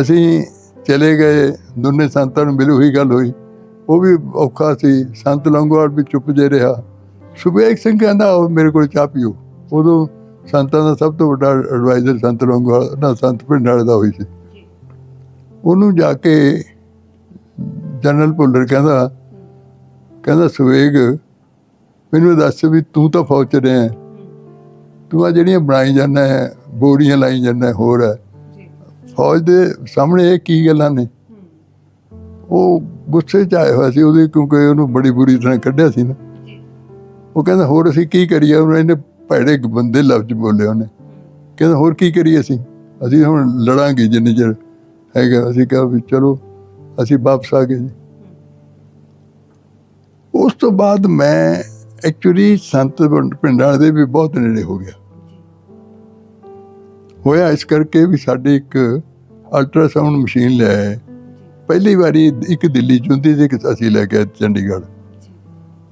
ਅਸੀਂ ਚਲੇ ਗਏ, ਦੋਨੇ ਸੰਤਾਂ ਨੂੰ ਮਿਲੀ ਹੋਈ ਗੱਲ ਹੋਈ। ਉਹ ਵੀ ਔਖਾ ਸੀ, ਸੰਤ ਲੰਗੋਵਾਲ ਵੀ ਚੁੱਪ ਜੇ ਰਿਹਾ। ਸੁਬੇਗ ਸਿੰਘ ਕਹਿੰਦਾ ਆਓ ਮੇਰੇ ਕੋਲ ਚਾਹ ਪੀਓ। ਉਦੋਂ ਸੰਤਾਂ ਦਾ ਸਭ ਤੋਂ ਵੱਡਾ ਐਡਵਾਈਜ਼ਰ ਸੰਤ ਲੰਗੋਵਾਲ, ਨਾ ਸੰਤ ਪਿੰਡ ਵਾਲੇ ਦਾ ਹੋਈ ਸੀ। ਉਹਨੂੰ ਜਾ ਕੇ ਜਨਰਲ ਭੁੱਲਰ ਕਹਿੰਦਾ ਕਹਿੰਦਾ, ਸੁਵੇਗ, ਮੈਨੂੰ ਦੱਸ ਵੀ ਤੂੰ ਤਾਂ ਫੌਜ 'ਚ ਰਿਹਾ ਤੂੰ ਆ ਜਿਹੜੀਆਂ ਬਣਾਈ ਜਾਂਦਾ ਹੈ, ਬੋਰੀਆਂ ਲਾਈ ਜਾਂਦਾ ਹੋਰ ਹੈ। ਫੌਜ ਦੇ ਸਾਹਮਣੇ ਇਹ ਕੀ ਗੱਲਾਂ ਨੇ? ਉਹ ਗੁੱਸੇ 'ਚ ਆਇਆ ਹੋਇਆ ਸੀ ਉਹਦੇ ਕਿਉਂਕਿ ਉਹਨੂੰ ਬੜੀ ਬੁਰੀ ਤਰ੍ਹਾਂ ਕੱਢਿਆ ਸੀ ਨਾ। ਉਹ ਕਹਿੰਦਾ ਹੋਰ ਅਸੀਂ ਕੀ ਕਰੀਏ? ਉਹਨੇ ਇਹਨੇ ਭੈੜੇ ਬੰਦੇ ਲਫ਼ਜ਼ ਬੋਲੇ ਉਹਨੇ। ਕਹਿੰਦਾ ਹੋਰ ਕੀ ਕਰੀਏ ਅਸੀਂ? ਅਸੀਂ ਹੁਣ ਲੜਾਂਗੇ ਜਿੰਨੇ ਚਿਰ ਹੈਗਾ। ਅਸੀਂ ਕਿਹਾ ਵੀ ਚਲੋ ਅਸੀਂ ਵਾਪਸ ਆ ਗਏ ਜੀ। ਉਸ ਤੋਂ ਬਾਅਦ ਮੈਂ ਐਕਚੁਅਲੀ ਸੰਤ ਪਿੰਡ- ਪਿੰਡਾਂ ਦੇ ਵੀ ਬਹੁਤ ਨੇੜੇ ਹੋ ਗਿਆ। ਹੋਇਆ ਇਸ ਕਰਕੇ ਵੀ ਸਾਡੇ ਇੱਕ ਅਲਟਰਾਸਾਊਂਡ ਮਸ਼ੀਨ ਲੈ ਆਏ ਪਹਿਲੀ ਵਾਰੀ ਇੱਕ ਦਿੱਲੀ ਚ ਹੁੰਦੀ ਸੀ ਇੱਕ ਅਸੀਂ ਲੈ ਕੇ ਆਏ ਚੰਡੀਗੜ੍ਹ।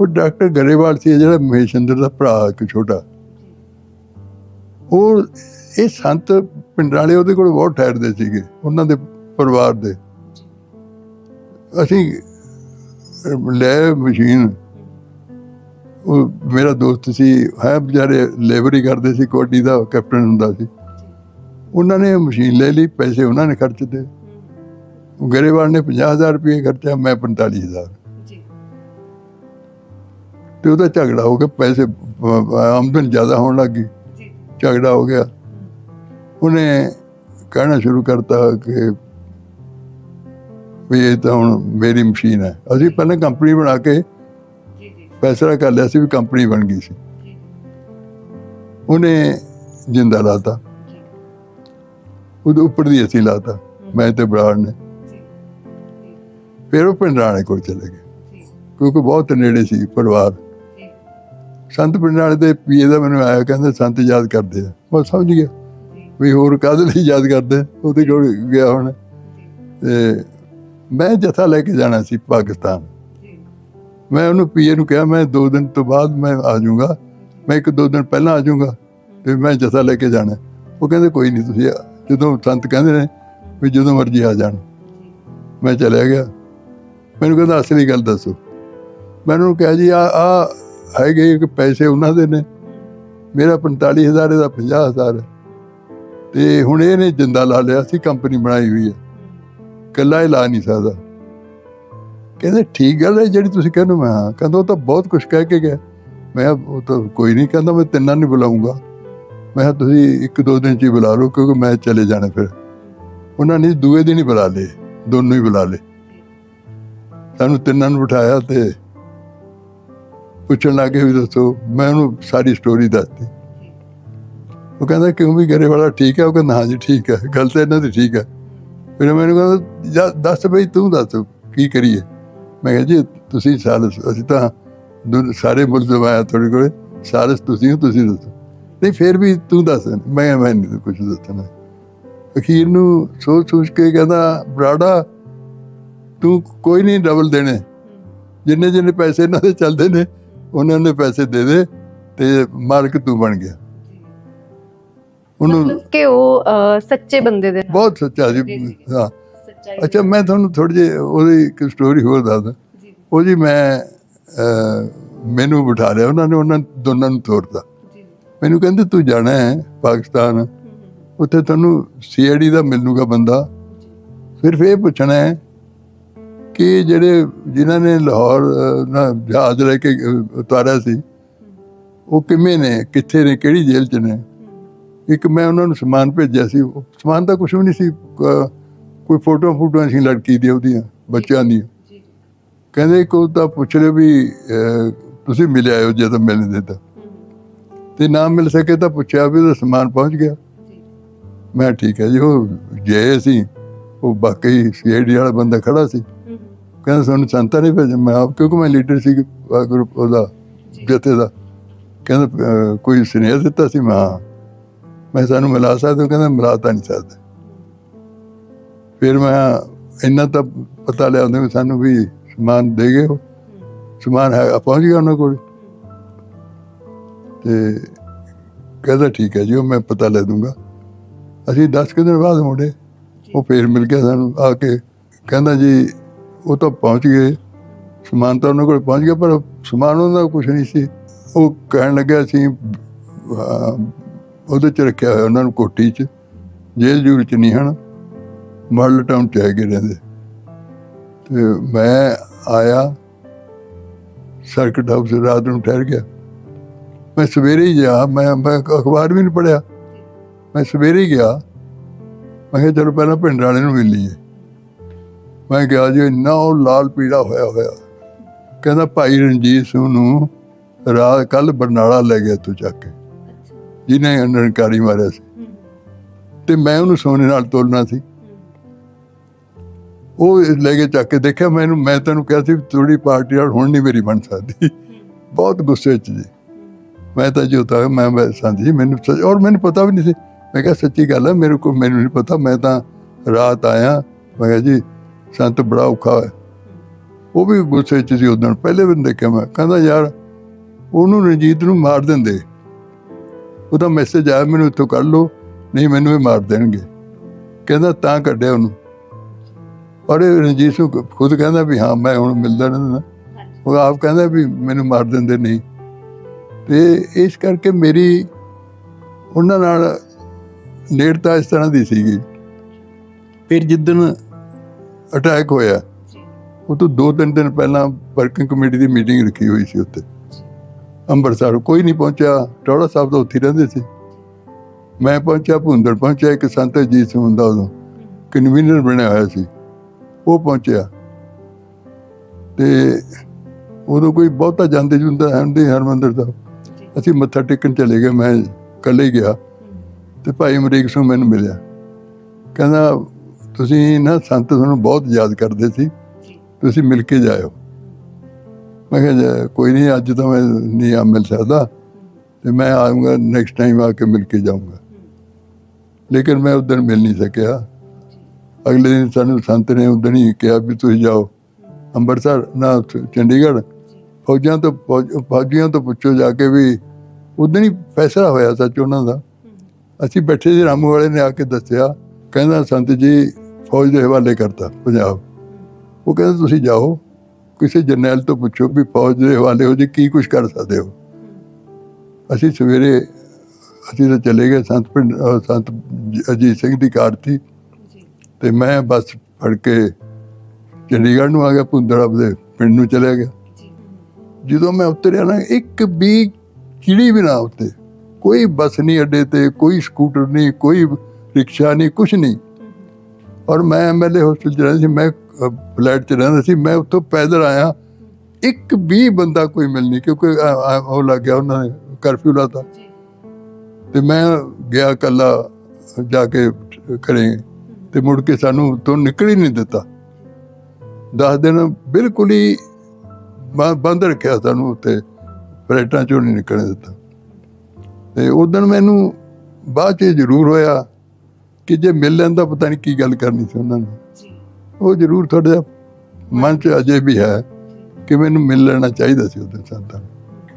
ਉਹ ਡਾਕਟਰ ਗਰੇਵਾਲ ਸੀ ਜਿਹੜਾ ਮਹੇਸ਼ੰਦਰ ਦਾ ਭਰਾ ਇੱਕ ਛੋਟਾ। ਉਹ ਇਹ ਸੰਤ ਪਿੰਡ ਵਾਲੇ ਉਹਦੇ ਕੋਲ ਬਹੁਤ ਠਹਿਰਦੇ ਸੀਗੇ ਉਹਨਾਂ ਦੇ ਪਰਿਵਾਰ ਦੇ। ਅਸੀਂ ਅਹ, ਲੈ ਮਸ਼ੀਨ। ਉਹ ਮੇਰਾ ਦੋਸਤ ਸੀ ਹੈ ਵਿਚਾਰੇ ਲੇਬਰੀ ਕਰਦੇ ਸੀ ਕੋਡੀ ਦਾ ਕੈਪਟਨ ਹੁੰਦਾ ਸੀ। ਉਹਨਾਂ ਨੇ ਮਸ਼ੀਨ ਲੈ ਲਈ ਪੈਸੇ ਉਹਨਾਂ ਨੇ ਖਰਚ ਦਿੱਤੇ। ਉਹ ਗਰੇਵਾਲ ਨੇ 50000 ਰੁਪਏ ਖਰਚਿਆ ਮੈਂ 45000 ਜੀ। ਤੇ ਉਹਦਾ ਝਗੜਾ ਹੋ ਗਿਆ ਪੈਸੇ ਆਮਦਨ ਜ਼ਿਆਦਾ ਹੋਣ ਲੱਗੀ ਜੀ। ਝਗੜਾ ਹੋ ਗਿਆ। ਉਹਨੇ ਕਹਿਣਾ ਸ਼ੁਰੂ ਕਰਤਾ ਕਿ ਵੀ ਇਹ ਤਾਂ ਹੁਣ ਮੇਰੀ ਮਸ਼ੀਨ ਹੈ। ਅਸੀਂ ਪਹਿਲਾਂ ਕੰਪਨੀ ਬਣਾ ਕੇ ਜੀ ਜੀ। ਫੈਸਲਾ ਕਰ ਲਿਆ ਸੀ ਵੀ ਕੰਪਨੀ ਬਣ ਗਈ ਸੀ। ਉਹਨੇ ਜਿੰਦਾ ਲਾਤਾ। ਉਹਦੇ ਉੱਪਰ ਦੀ ਅਸੀਂ ਲਾਤਾ। ਮੈਂ ਤੇ ਬਰਾੜ ਨੇ। ਫਿਰ ਉਹ ਪਿੰਡਾਂ ਕੋਲ ਚਲੇ ਗਏ। ਕਿਉਂਕਿ ਬਹੁਤ ਨੇੜੇ ਸੀ ਪਰਿਵਾਰ। ਸੰਤ ਪਿੰਡਾਂ ਦੇ ਪੀਏ ਦਾ ਮੈਨੂੰ ਆਇਆ ਕਹਿੰਦੇ ਸੰਤ ਯਾਦ ਕਰਦੇ ਆ। ਮੈਂ ਸਮਝ ਗਿਆ। ਵੀ ਹੋਰ ਕਾਹਦੇ ਲਈ ਯਾਦ ਕਰਦੇ? ਉਹਦੇ ਕੋਲ ਗਿਆ ਹੁਣ। ਤੇ ਮੈਂ ਜਥਾ ਲੈ ਕੇ ਜਾਣਾ ਸੀ ਪਾਕਿਸਤਾਨ। ਮੈਂ ਉਹਨੂੰ ਪੀਏ ਨੂੰ ਕਿਹਾ ਮੈਂ ਦੋ ਦਿਨ ਤੋਂ ਬਾਅਦ ਮੈਂ ਆ ਜਾਊਂਗਾ। ਮੈਂ ਇੱਕ ਦੋ ਦਿਨ ਪਹਿਲਾਂ ਆ ਜਾਊਂਗਾ। ਤੇ ਮੈਂ ਜਥਾ ਲੈ ਕੇ ਜਾਣਾ। ਉਹ ਕਹਿੰਦੇ ਕੋਈ ਨਹੀਂ ਤੁਸੀਂ ਜਦੋਂ ਸੰਤ ਕਹਿੰਦੇ ਨੇ ਵੀ ਜਦੋਂ ਮਰਜ਼ੀ ਆ ਜਾਣ। ਮੈਂ ਚਲਿਆ ਗਿਆ। ਮੈਨੂੰ ਕਹਿੰਦਾ, ਅਸਲੀ ਗੱਲ ਦੱਸੋ। ਮੈਂ ਉਹਨੂੰ ਕਿਹਾ, ਜੀ, ਆ ਆ ਹੈਗੇ ਕਿ ਪੈਸੇ ਉਹਨਾਂ ਦੇ ਨੇ। ਮੇਰਾ 45000 ਇਹਦਾ 50000 ਹੈ। ਤੇ ਹੁਣ ਇਹਨੇ ਜਿੰਦਾ ਲਾ ਲਿਆ ਸੀ ਕੰਪਨੀ ਬਣਾਈ ਹੋਈ ਹੈ। ਇਕੱਲਾ ਹੀ ਲਾ ਨਹੀਂ ਸਕਦਾ। ਕਹਿੰਦੇ, ਠੀਕ ਗੱਲ ਹੈ, ਜਿਹੜੀ ਤੁਸੀਂ ਕਹਿੰਦੇ ਹੋ। ਮੈਂ ਹਾਂ। ਕਹਿੰਦਾ, ਉਹ ਤਾਂ ਬਹੁਤ ਕੁਝ ਕਹਿ ਕੇ ਗਿਆ। ਮੈਂ ਉਹ ਤਾਂ ਕੋਈ ਨਹੀਂ ਕਹਿੰਦਾ, ਮੈਂ ਤਿੰਨਾਂ ਨੂੰ ਬੁਲਾਉਂਗਾ ਮੈਂ ਕਿਹਾ, ਤੁਸੀਂ ਇੱਕ ਦੋ ਦਿਨ ਚ ਹੀ ਬੁਲਾ ਲਓ, ਕਿਉਂਕਿ ਮੈਂ ਚਲੇ ਜਾਣਾ ਫਿਰ। ਉਹਨਾਂ ਨੇ ਦੂਏ ਦਿਨ ਹੀ ਬੁਲਾ ਲਏ, ਦੋਨੋਂ ਹੀ ਬੁਲਾ ਲਏ। ਸਾਨੂੰ ਤਿੰਨਾਂ ਨੂੰ ਬਿਠਾਇਆ ਤੇ ਪੁੱਛਣ ਲੱਗੇ ਵੀ ਦੱਸੋ, ਮੈਂ ਉਹਨੂੰ ਸਾਰੀ ਸਟੋਰੀ ਦੱਸਤੀ। ਉਹ ਕਹਿੰਦਾ, ਕਿਉਂ ਵੀ ਗਰੇ ਵਾਲਾ ਠੀਕ ਹੈ? ਉਹ ਕਹਿੰਦਾ ਹਾਂਜੀ ਠੀਕ ਹੈ, ਗੱਲ ਤਾਂ ਇਹਨਾਂ ਦੀ ਠੀਕ ਹੈ। ਫਿਰ ਮੈਨੂੰ ਕਹਿੰਦਾ, ਜਾ, ਦੱਸ ਬਈ, ਤੂੰ ਦੱਸ, ਕੀ ਕਰੀਏ? ਮੈਂ ਕਿਹਾ, ਜੀ, ਤੁਸੀਂ ਸਾਲਸ, ਅਸੀਂ ਤਾਂ ਦੁਨ- ਸਾਰੇ ਮੁਲਜ਼ਮ ਆਇਆ ਤੁਹਾਡੇ ਕੋਲੇ, ਸਾਲਸ ਤੁਸੀਂ ਹੋ, ਤੁਸੀਂ ਦੱਸੋ। ਨਹੀਂ ਫਿਰ ਵੀ ਤੂੰ ਦੱਸ ਮੈਂ ਮੈਂ ਨਹੀਂ ਕੁਝ ਦੱਸਣਾ। ਅਖੀਰ ਨੂੰ ਸੋਚ ਸੋਚ ਕੇ ਕਹਿੰਦਾ ਬਰਾੜਾ ਤੂੰ ਕੋਈ ਨਹੀਂ ਡਬਲ ਦੇਣੇ। ਜਿੰਨੇ ਜਿੰਨੇ ਪੈਸੇ ਇਹਨਾਂ ਦੇ ਚੱਲਦੇ ਨੇ ਉਹਨਾਂ ਨੇ ਪੈਸੇ ਦੇ ਦੇ ਤੇ ਮਾਲਕ ਤੂੰ ਬਣ ਗਿਆ। ਉਹਨੂੰ ਕਿ ਉਹ ਸੱਚੇ ਬੰਦੇ ਦੇ ਬਹੁਤ ਸੱਚਾ ਜੀ। ਹਾਂ। ਅੱਛਾ ਮੈਂ ਤੁਹਾਨੂੰ ਥੋੜੀ ਜਿਹੀ ਉਹਦੀ ਇੱਕ ਸਟੋਰੀ ਹੋਰ ਦੱਸਦਾ। ਉਹ ਜੀ ਮੈਂ ਮੈਨੂੰ ਬਿਠਾ ਲਿਆ ਉਹਨਾਂ ਨੇ ਉਹਨਾਂ ਦੋਨਾਂ ਨੂੰ ਤੋਰਤਾ। ਜੀ ਮੈਨੂੰ ਕਹਿੰਦੇ ਤੂੰ ਜਾਣਾ ਹੈ ਪਾਕਿਸਤਾਨ। ਉੱਥੇ ਤੁਹਾਨੂੰ ਸੀਆਈਡੀ ਦਾ ਮਿਲੂਗਾ ਬੰਦਾ। ਸਿਰਫ ਇਹ ਪੁੱਛਣਾ ਹੈ ਕਿ ਜਿਹੜੇ ਜਿਨ੍ਹਾਂ ਨੇ ਲਾਹੌਰ ਨਾ ਜਹਾਜ਼ ਲੈ ਕੇ ਉਤਾਰਿਆ ਸੀ ਉਹ ਕਿਵੇਂ ਨੇ? ਕਿੱਥੇ ਨੇ? ਕਿਹੜੀ ਜੇਲ੍ਹ 'ਚ ਨੇ? ਇੱਕ ਮੈਂ ਉਹਨਾਂ ਨੂੰ ਸਮਾਨ ਭੇਜਿਆ ਸੀ। ਉਹ ਸਮਾਨ ਤਾਂ ਕੁਝ ਵੀ ਨਹੀਂ ਸੀ ਕੋਈ ਫੋਟੋ ਫੋਟੋਆਂ ਸੀ ਲੜਕੀ ਦੀਆਂ ਉਹਦੀਆਂ ਬੱਚਿਆਂ ਦੀਆਂ। ਜੀ। ਕਹਿੰਦੇ ਕੋ ਤਾਂ ਪੁੱਛ ਲਿਓ ਵੀ ਤੁਸੀਂ ਮਿਲ ਆਇਓ ਜੇ ਤਾਂ ਮਿਲਣ ਦੇ ਤਾਂ। ਤੇ ਨਾ ਮਿਲ ਸਕੇ ਤਾਂ ਪੁੱਛਿਆ ਵੀ ਉਹਦਾ ਸਮਾਨ ਪਹੁੰਚ ਗਿਆ। ਮੈਂ ਠੀਕ ਹੈ ਜੀ ਉਹ ਜੇ ਸੀ। ਉਹ ਬਾਕੀ ਸੀਆਈਡੀ ਵਾਲਾ ਬੰਦਾ ਖੜਾ ਸੀ। ਕਹਿੰਦਾ ਸਾਨੂੰ ਸੰਤਾ ਨਹੀਂ ਭੇਜ ਮੈਂ ਆਪ ਕਿਉਂਕਿ ਮੈਂ ਲੀਡਰ ਸੀ ਗਰੁੱਪ ਉਹਦਾ ਜਥੇ ਦਾ। ਕਹਿੰਦਾ ਕੋਈ ਸੁਨੇਹਾ ਦਿੱਤਾ ਸੀ? ਮੈਂ। ਮੈਂ ਸਾਨੂੰ ਮਿਲਾ ਸਕਦਾ ਕਹਿੰਦਾ ਮਿਲਾ ਤਾਂ ਨਹੀਂ ਸਕਦਾ। ਫਿਰ ਮੈਂ ਇੰਨਾ ਤਾਂ ਪਤਾ ਲਿਆ ਉਹਨੇ ਸਾਨੂੰ ਵੀ ਸਮਾਨ ਦੇ ਗਏ ਉਹ ਸਮਾਨ ਹੈ ਪਹੁੰਚ ਗਿਆ ਉਹਨਾਂ ਕੋਲ? ਤੇ ਕਹਿੰਦਾ, ਠੀਕ ਹੈ ਜੀ, ਉਹ ਮੈਂ ਪਤਾ ਲੈ ਦੂੰਗਾ। ਅਸੀਂ 10 ਕੁ ਦਿਨ ਬਾਅਦ ਮੁੜੇ। ਉਹ ਫੇਰ ਮਿਲ ਗਿਆ ਸਾਨੂੰ, ਆ ਕੇ ਕਹਿੰਦਾ, ਜੀ, ਉਹ ਤਾਂ ਪਹੁੰਚ ਗਏ। ਸਮਾਨ ਤਾਂ ਉਹਨਾਂ ਕੋਲ ਪਹੁੰਚ ਗਿਆ, ਪਰ ਸਮਾਨ ਉਹਨਾਂ ਦਾ ਕੁਝ ਨਹੀਂ ਸੀ। ਉਹ ਕਹਿਣ ਲੱਗਿਆ ਸੀ ਉਹਦੇ ਚ ਰੱਖਿਆ ਹੋਇਆ ਉਹਨਾਂ ਨੂੰ ਕੋਠੀ ਚ, ਜੇਲ੍ਹ ਜੂਲ ਚ ਨਹੀਂ ਹਨ। ਮਾਡਲ ਟਾਊਨ ਚ ਹੈਗੇ ਰਹਿੰਦੇ। ਤੇ ਮੈਂ ਆਇਆ, ਸਰਕਟ ਹਾਊਸ ਰਾਤ ਨੂੰ ਠਹਿਰ ਗਿਆ। ਮੈਂ ਸਵੇਰੇ ਹੀ ਗਿਆ ਮੈਂ ਮੈਂ ਅਖਬਾਰ ਵੀ ਨਹੀਂ ਪੜਿਆ ਮੈਂ ਸਵੇਰੇ ਹੀ ਗਿਆ। ਮੈਂ ਕਿਹਾ ਚਲੋ ਪਹਿਲਾਂ ਪਿੰਡ ਵਾਲੇ ਨੂੰ ਮਿਲ ਲਈਏ। ਮੈਂ ਗਿਆ ਜੀ ਇੰਨਾ ਉਹ ਲਾਲ ਪੀੜਾ ਹੋਇਆ ਹੋਇਆ। ਕਹਿੰਦਾ ਭਾਈ ਰਣਜੀਤ ਸਿੰਘ ਨੂੰ ਰਾਤ ਕੱਲ ਬਰਨਾਲਾ ਲੈ ਗਿਆ ਤੂੰ ਚੱਕ ਕੇ। ਜਿਹਨੇ ਨਿਰੰਕਾਰੀ ਮਾਰਿਆ ਸੀ। ਤੇ ਮੈਂ ਉਹਨੂੰ ਸੋਨੇ ਨਾਲ ਤੋਲਣਾ ਸੀ। ਉਹ ਲੈ ਕੇ ਚੱਕ ਕੇ ਦੇਖਿਆ ਮੈਨੂੰ ਮੈਂ ਤੈਨੂੰ ਕਿਹਾ ਸੀ ਥੋੜੀ ਪਾਰਟੀ ਨਾਲ ਹੁਣ ਨਹੀਂ ਮੇਰੀ ਬਣ ਸਕਦੀ। ਬਹੁਤ ਗੁੱਸੇ 'ਚ ਜੀ। ਮੈਂ ਤਾਂ ਜੋ ਤਾਂ ਮੈਂ ਮੈਂ ਸੰਦੀ ਮੈਨੂੰ ਸੱਚ- ਔਰ ਮੈਨੂੰ ਪਤਾ ਵੀ ਨਹੀਂ ਸੀ। ਮੈਂ ਕਿਹਾ ਸੱਚੀ ਗੱਲ ਹੈ ਮੇਰੇ ਕੋਲ ਮੈਨੂੰ ਨਹੀਂ ਪਤਾ ਮੈਂ ਤਾਂ ਰਾਤ ਆਇਆ ਮੈਂ ਕਿਹਾ ਜੀ ਸੰਤ ਬੜਾ ਔਖਾ ਹੈ ਉਹ ਵੀ ਗੁੱਸੇ 'ਚ ਸੀ ਉਦੋਂ ਪਹਿਲੇ ਦਿਨ ਦੇਖਿਆ ਮੈਂ ਕਹਿੰਦਾ ਯਾਰ ਉਹਨੂੰ ਰਣਜੀਤ ਨੂੰ ਮਾਰ ਦਿੰਦੇ। ਉਹਦਾ ਮੈਸੇਜ ਆਇਆ ਮੈਨੂੰ ਇੱਥੋਂ ਕੱਢ ਲਓ ਨਹੀਂ ਮੈਨੂੰ ਇਹ ਮਾਰ ਦੇਣਗੇ। ਕਹਿੰਦਾ ਤਾਂ ਕੱਢਿਆ ਉਹਨੂੰ। ਔਰ ਇਹ ਰਣਜੀਤ ਸਿੰਘ ਖੁਦ ਕਹਿੰਦਾ ਵੀ ਹਾਂ ਮੈਂ ਹੁਣ ਮਿਲਦਾ ਨਹੀਂ ਉਹ ਆਪ ਕਹਿੰਦਾ ਵੀ ਮੈਨੂੰ ਮਾਰ ਦਿੰਦੇ ਨਹੀਂ। ਤੇ ਇਸ ਕਰਕੇ ਮੇਰੀ ਉਹਨਾਂ ਨਾਲ ਨੇੜਤਾ ਇਸ ਤਰ੍ਹਾਂ ਦੀ ਸੀਗੀ। ਫਿਰ ਜਿੱਦਣ ਅਟੈਕ ਹੋਇਆ, ਉਹ ਤੋਂ ਦੋ ਤਿੰਨ ਦਿਨ ਪਹਿਲਾਂ ਵਰਕਿੰਗ ਕਮੇਟੀ ਦੀ ਮੀਟਿੰਗ ਰੱਖੀ ਹੋਈ ਸੀ ਉੱਥੇ। ਅੰਮ੍ਰਿਤਸਰ ਕੋਈ ਨਹੀਂ ਪਹੁੰਚਿਆ, ਟੋੜਾ ਸਾਹਿਬ ਤਾਂ ਉੱਥੇ ਹੀ ਰਹਿੰਦੇ ਸੀ। ਮੈਂ ਪਹੁੰਚਿਆ ਭੁੰਦੜ ਪਹੁੰਚਿਆ, ਇੱਕ ਸੰਤ ਅਜੀਤ ਸਿੰਘ ਹੁੰਦਾ ਉਦੋਂ ਕਨਵੀਨਰ ਬਣਿਆ ਹੋਇਆ ਸੀ। ਉਹ ਪਹੁੰਚਿਆ। ਤੇ ਉਦੋਂ ਕੋਈ ਬਹੁਤਾ ਜਾਂਦੇ ਜੁੰਦਾ ਹੁੰਦੇ ਹਰਮੰਦਰ ਸਾਹਿਬ। ਅਸੀਂ ਮੱਥਾ ਟੇਕਣ ਚਲੇ ਗਏ, ਮੈਂ ਇਕੱਲੇ ਗਿਆ ਤੇ ਭਾਈ ਅਮਰੀਕ ਸਿੰਘ ਮੈਨੂੰ ਮਿਲਿਆ। ਕਹਿੰਦਾ, ਤੁਸੀਂ ਨਾ ਸੰਤ ਤੁਹਾਨੂੰ ਬਹੁਤ ਯਾਦ ਕਰਦੇ ਸੀ, ਤੁਸੀਂ ਮਿਲ ਕੇ ਜਾਇਓ। ਮੈਂ ਕਿਹਾ ਕੋਈ ਨਹੀਂ, ਅੱਜ ਤਾਂ ਮੈਂ ਨਹੀਂ ਆ ਮਿਲ ਸਕਦਾ ਤੇ ਮੈਂ ਆਉਂਗਾ ਨੈਕਸਟ ਟਾਈਮ ਆ ਕੇ ਮਿਲ ਕੇ ਜਾਊਂਗਾ। ਲੇਕਿਨ ਮੈਂ ਉਦੋਂ ਮਿਲ ਨਹੀਂ ਸਕਿਆ। ਅਗਲੇ ਦਿਨ ਸਾਨੂੰ ਸੰਤ ਨੇ ਉਦੋਂ ਹੀ ਕਿਹਾ ਵੀ ਤੁਸੀਂ ਜਾਓ। ਅੰਮ੍ਰਿਤਸਰ, ਨਾ ਚ- ਚੰਡੀਗੜ੍ਹ ਫੌਜਾਂ ਤੋਂ ਫੌਜ- ਫੌਜੀਆਂ ਤੋਂ ਪੁੱਛੋ ਜਾ ਕੇ ਵੀ ਉਦੋਂ ਹੀ ਫੈਸਲਾ ਹੋਇਆ ਸੱਚ ਉਹਨਾਂ ਦਾ। ਅਸੀਂ ਬੈਠੇ ਸੀ ਰਾਮੂ ਵਾਲੇ ਨੇ ਆ ਕੇ ਦੱਸਿਆ ਕਹਿੰਦਾ ਸੰਤ ਜੀ ਫੌਜ ਦੇ ਹਵਾਲੇ ਕਰਤਾ ਪੰਜਾਬ। ਉਹ ਕਹਿੰਦਾ ਤੁਸੀਂ ਜਾਓ ਕਿਸੇ ਜਰਨੈਲ ਤੋਂ ਪੁੱਛੋ ਵੀ ਫੌਜ ਦੇ ਹਵਾਲੇ ਹੋ ਜੀ ਕੀ ਕੁਝ ਕਰ ਸਕਦੇ ਹੋ? ਅਸੀਂ ਸਵੇਰੇ ਅਸੀਂ ਤਾਂ ਚਲੇ ਗਏ ਸੰਤ ਪਿੰਡ ਸੰਤ ਅਜੀਤ ਸਿੰਘ ਦੀ ਕਾਰ ਸੀ। ਤੇ ਮੈਂ ਬੱਸ ਫੜ ਕੇ ਚੰਡੀਗੜ੍ਹ ਨੂੰ ਆ ਗਿਆ ਭੁੰਦੜ ਦੇ ਪਿੰਡ ਨੂੰ ਚਲਿਆ ਗਿਆ। ਜਦੋਂ ਮੈਂ ਉਤਰਿਆ ਨਾ, ਇੱਕ ਵੀ ਚਿੜੀ ਵੀ ਨਾ ਉੱਤੇ। ਕੋਈ ਬੱਸ ਨਹੀਂ ਅੱਡੇ ਤੇ, ਕੋਈ ਸਕੂਟਰ ਨਹੀਂ, ਕੋਈ ਰਿਕਸ਼ਾ ਨਹੀਂ ਕੁਝ ਨਹੀਂ। ਔਰ ਮੈਂ ਐਮਐਲਏ ਹੋਸਟਲ ਚ ਰਹਿੰਦਾ ਸੀ, ਮੈਂ ਫਲੈਟ ਚ ਰਹਿੰਦਾ ਸੀ, ਮੈਂ ਉੱਥੋਂ ਪੈਦਲ ਆਇਆ। ਇੱਕ ਵੀ ਬੰਦਾ ਕੋਈ ਮਿਲ ਨਹੀਂ, ਕਿਉਂਕਿ ਉਹ ਲੱਗ ਗਿਆ ਉਹਨਾਂ ਨੇ ਕਰਫਿਊ ਲਾਤਾ। ਤੇ ਮੈਂ ਗਿਆ ਕੱਲਾ ਜਾ ਕੇ ਘਰੇ, ਤੇ ਮੁੜ ਕੇ ਸਾਨੂੰ ਤੋਂ ਨਿਕਲ ਹੀ ਨਹੀਂ ਦਿੱਤਾ। ਦਸ ਦਿਨ ਬਿਲਕੁਲ ਹੀ ਬੰਦ ਰੱਖਿਆ ਸਾਨੂੰ ਉੱਤੇ ਫਲੈਟਾਂ ਚੋਂ ਨਹੀਂ ਨਿਕਲਣ ਦਿੱਤਾ। ਤੇ ਉਦੋਂ ਮੈਨੂੰ ਬਾਅਦ ਚ ਜ਼ਰੂਰ ਹੋਇਆ ਕਿ ਜੇ ਮਿਲ ਲੈਂਦਾ ਪਤਾ ਨਹੀਂ ਕੀ ਗੱਲ ਕਰਨੀ ਸੀ ਉਹਨਾਂ ਨੇ। ਉਹ ਜ਼ਰੂਰ ਜਿਹਾ ਮਨ ਚ ਅਜੇ ਵੀ ਹੈ ਕਿ ਮੈਨੂੰ ਮਿਲ ਲੈਣਾ ਚਾਹੀਦਾ ਸੀ ਉਹਦੇ ਸੰਤਾਂ